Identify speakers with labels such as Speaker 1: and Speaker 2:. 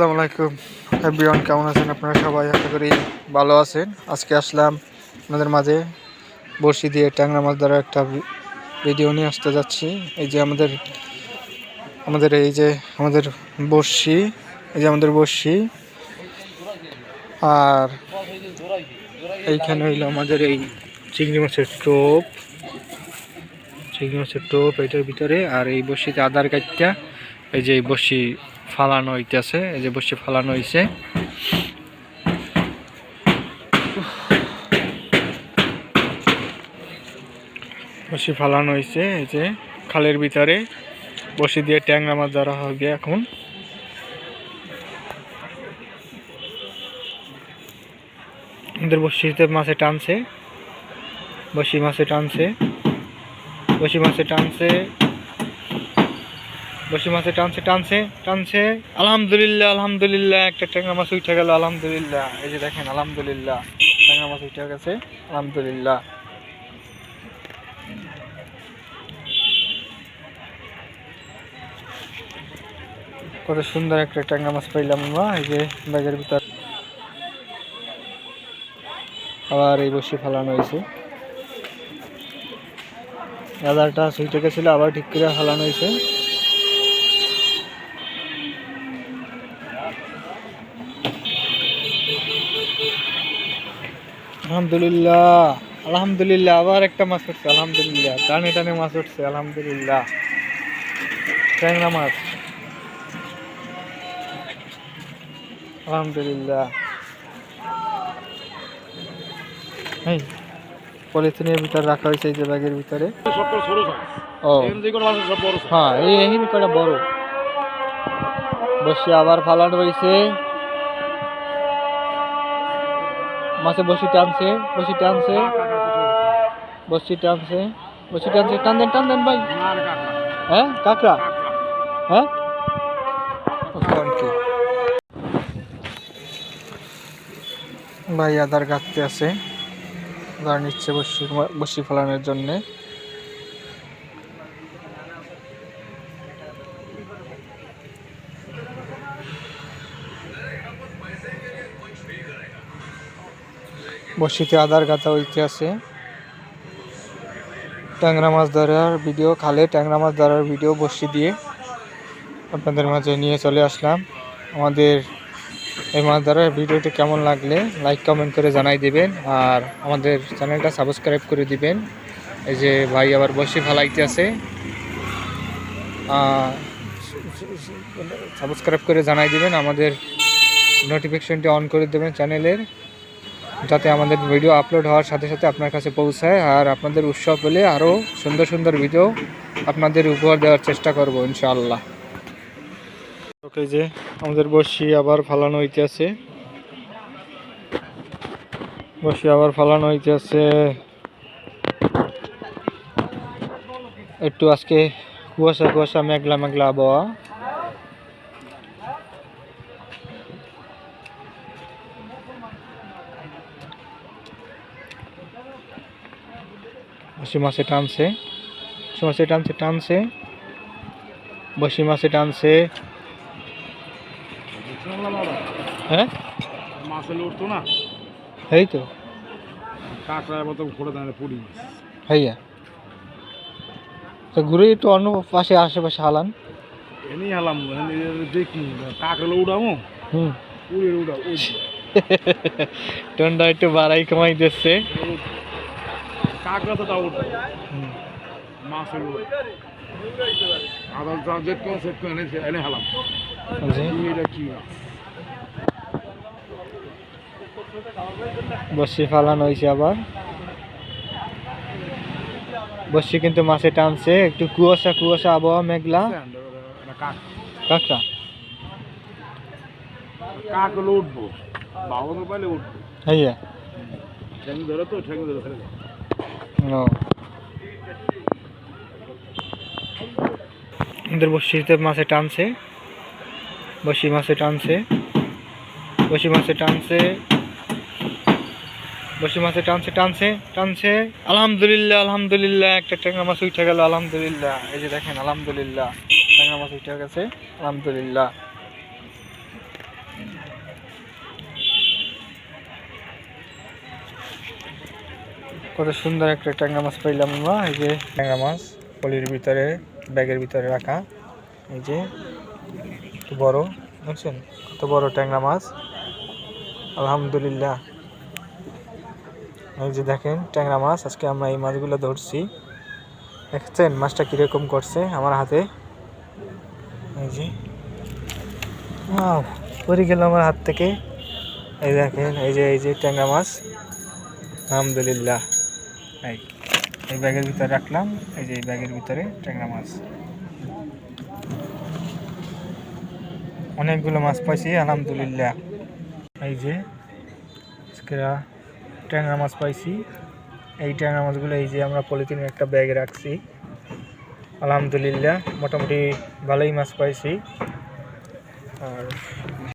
Speaker 1: আসসালামু আলাইকুম। এভরিওয়ান, কেমন আছেন আপনারা সবাই? আশা করি ভালো আছেন। আজকে আসলাম আপনাদের মাঝে বড়শি দিয়ে ট্যাংরা মাছ ধরার একটা ভিডিও নিয়ে আসতে যাচ্ছি। এই যে আমাদের আমাদের এই যে আমাদের বড়শি, এই যে আমাদের বড়শি। আর এইখানে হইল আমাদের এই চিংড়ি মাছের টোপ। চিংড়ি মাছের টোপ এটার ভিতরে। আর এই বড়শিতে আধার কার্ডটা এই যে এই ফালানো হইতেছে, এই যে বসি ফালানো হইছে। বসি ফালানো হইছে, এই যে খালের ভিতরে। বসি দিয়ে ট্যাংরা মাছ ধরা হবে এখন। আমাদের বসিতে মাছে টানছে, বসি মাছে টানছে, বসি মাছে টানছে। বসি মাছে টানছে টানছে টানছে। আলহামদুলিল্লাহ আলহামদুলিল্লাহ, একটা ট্যাংরা মাছ উঠে গেল, আলহামদুলিল্লাহ। এই যে দেখেন, আলহামদুলিল্লাহ, ট্যাংরা মাছ উঠে গেছে, আলহামদুলিল্লাহ। কত সুন্দর একটা ট্যাংরা মাছ পাইলাম আমরা, এই যে ব্যাগের ভিতর। আবার এই বসি ফালানো হয়েছে। আদারটা সুইটে গেছিল, আবার ঠিক করে ফালানো হয়েছে। আলহামদুলিল্লাহ আলহামদুলিল্লাহ, আবার একটা মাছ উঠছে, আলহামদুলিল্লাহ। টানে টানে মাছ উঠছে, আলহামদুলিল্লাহ। ট্যাংরা মাছ। আলহামদুলিল্লাহ। এই, পলিথিনের ভিতরে রাখা হয়েছে, এই যে ব্যাগের ভিতরে। ও। হ্যাঁ এই বড়? বসে আবার ফালানো রয়েছে মাছে বসি টানছে বসি টানছে। বসি টানছে বসি টানছে। টান দেন টান দেন ভাই। হ্যাঁ কাকড়া? হ্যাঁ? ভাই, আদার কাটতে আছে। আদার নিচ্ছে বসি বসি ফেলানোর জন্যে। বসিতে আধার গাথা হইতে আছে। ট্যাংরা মাছ ধরার ভিডিও, খালে ট্যাংরা মাছ ধরার ভিডিও বসি দিয়ে আপনাদের মাঝে নিয়ে চলে আসলাম। আমাদের এই মাছ ধরার ভিডিওটি কেমন লাগলে লাইক কমেন্ট করে জানাই দিবেন আর আমাদের চ্যানেলটা সাবস্ক্রাইব করে দিবেন। এই যে ভাই আবার বসি ফেলাইতে আছে। সাবস্ক্রাইব করে জানাই দিবেন। আমাদের নোটিফিকেশনটি অন করে দেবেন চ্যানেলের। যাতে আমাদের ভিডিও আপলোড হওয়ার সাথে সাথে আপনার কাছে পৌঁছায় আর আপনাদের উৎসব পেলে আরও সুন্দর সুন্দর ভিডিও আপনাদের উপহার দেওয়ার চেষ্টা করব, ইনশাআল্লাহ। ওকে যে আমাদের বসি আবার ফালানো হইতে আছে। বসি আবার ফালানো আছে। একটু আজকে কুয়াশা কুয়াশা, মেঘলা মেঘলা আবহাওয়া। বসি মাছে টানছে বসি মাছে টানছে টানছে বসি মাছে টানছে। হ্যাঁ?
Speaker 2: মাছ উঠতো না।
Speaker 1: এই তো।
Speaker 2: কাঁকড়ার মতো ঘোরে দাঁড়িয়ে পুরি
Speaker 1: তো ঘুরে একটু অন্য পাশে আশেপাশে হালান।
Speaker 2: হেলাম দেখি কাঁকড়া
Speaker 1: হুম। টন্ডা একটু বাড়াই কমাই দিচ্ছে।
Speaker 2: কাঁকড়া তো তাও উঠবে। মাছ হলে আদাল চা জেট সেট করে এনে এনে হেলাম। এটা কি?
Speaker 1: বসি ফালানো হয়েছে আবার। বসি কিন্তু মাছে টানছে একটু কুয়াশা কুয়াশা আবহাওয়া মেঘলা।
Speaker 2: কাক।
Speaker 1: কাকড়া
Speaker 2: কাক উঠবো বাবন পাইলে উঠবো।
Speaker 1: ভাইয়া
Speaker 2: ঠ্যাং ধরে তো ঠ্যাং ধরে ফেলে
Speaker 1: আমাদের বসিতে মাছে টানছে। বসি মাছে টানছে। বসি মাছে টানছে। বসি মাছে টানছে টানছে টানছে। আলহামদুলিল্লাহ আলহামদুলিল্লাহ, একটা ট্যাংরা মাছ উঠে গেল, আলহামদুলিল্লাহ। এই যে দেখেন, আলহামদুলিল্লাহ, ট্যাংরা মাছ উঠে গেছে, আলহামদুলিল্লাহ। কত সুন্দর একটা ট্যাংরা মাছ পাইলাম আমরা, এই যে ট্যাংরা মাছ, পলির ভিতরে, ব্যাগের ভিতরে রাখা। এই যে বড় বুঝছেন কত বড় ট্যাংরা মাছ। আলহামদুলিল্লাহ। এই যে দেখেন, ট্যাংরা মাছ, আজকে আমরা এই মাছগুলো ধরছি। দেখছেন, মাছটা কীরকম করছে আমার হাতে? এই যে পড়ে গেল আমার হাত থেকে। এই দেখেন, এই যে এই যে ট্যাংরা মাছ। আলহামদুলিল্লাহ। এই এই ব্যাগের ভিতরে রাখলাম, এই যে এই ব্যাগের ভিতরে ট্যাংরা মাছ। অনেকগুলো মাছ পাইছি, আলহামদুলিল্লাহ। এই যে আজকেরা ট্যাংরা মাছ পাইছি। এই ট্যাংরা মাছগুলো এই যে আমরা পলিথিনের একটা ব্যাগে রাখছি। আলহামদুলিল্লাহ, মোটামুটি ভালোই মাছ পাইছি। আর